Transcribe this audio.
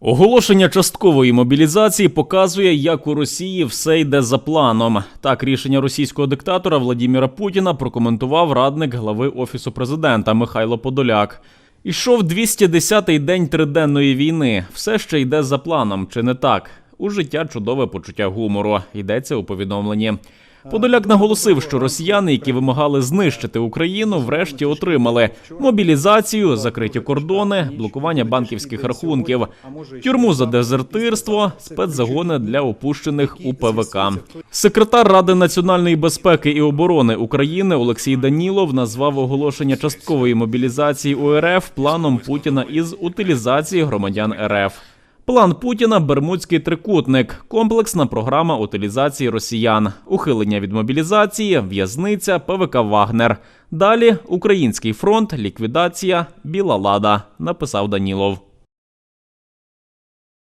Оголошення часткової мобілізації показує, як у Росії все йде за планом. Так, рішення російського диктатора Владіміра Путіна прокоментував радник глави офісу президента Михайло Подоляк. Ішов 210-й день триденної війни. Все ще йде за планом, чи не так? У життя чудове почуття гумору. Йдеться у повідомленні. Подоляк наголосив, що росіяни, які вимагали знищити Україну, врешті отримали мобілізацію, закриті кордони, блокування банківських рахунків, тюрму за дезертирство, спецзагони для опущених у ПВК. Секретар Ради національної безпеки і оборони України Олексій Данілов назвав оголошення часткової мобілізації УРФ планом Путіна із утилізації громадян РФ. План Путіна Бермудський трикутник, комплексна програма утилізації росіян, ухилення від мобілізації, в'язниця, ПВК Вагнер. Далі Український фронт, ліквідація, Біла Лада, написав Данілов.